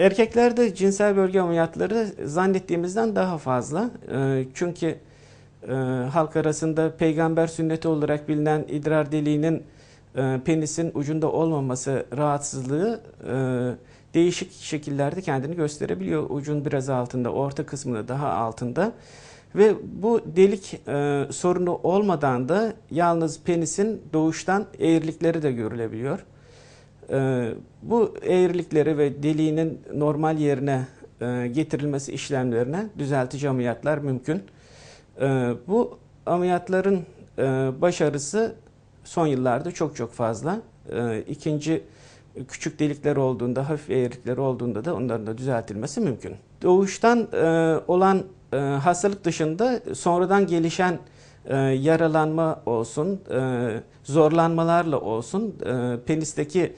Erkeklerde cinsel bölge ameliyatları zannettiğimizden daha fazla. Ee, Çünkü e, halk arasında peygamber sünneti olarak bilinen idrar deliğinin e, penisin ucunda olmaması rahatsızlığı e, değişik şekillerde kendini gösterebiliyor. Ucun biraz altında, orta kısmında daha altında. Ve bu delik sorunu olmadan da yalnız penisin doğuştan eğrilikleri de görülebiliyor. Ee, Bu eğrilikleri ve deliğinin normal yerine e, getirilmesi işlemlerine düzeltici ameliyatlar mümkün. Ee, Bu ameliyatların e, başarısı son yıllarda çok çok fazla. Ee, İkinci küçük delikler olduğunda, hafif eğrilikler olduğunda da onların da düzeltilmesi mümkün. Doğuştan e, olan e, hastalık dışında sonradan gelişen e, yaralanma olsun, e, zorlanmalarla olsun, e, penisteki e,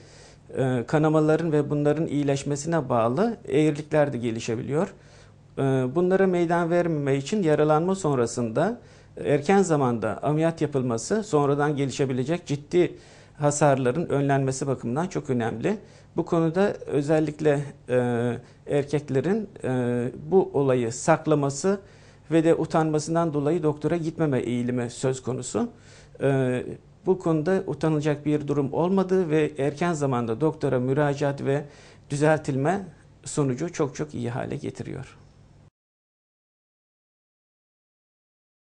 kanamaların ve bunların iyileşmesine bağlı eğrilikler de gelişebiliyor. E, Bunlara meydan vermeme için yaralanma sonrasında erken zamanda ameliyat yapılması sonradan gelişebilecek ciddi hasarların önlenmesi bakımından çok önemli. Bu konuda özellikle e, erkeklerin e, bu olayı saklaması ve de utanmasından dolayı doktora gitmeme eğilimi söz konusu. E, bu konuda utanılacak bir durum olmadığı ve erken zamanda doktora müracaat ve düzeltilme sonucu çok çok iyi hale getiriyor.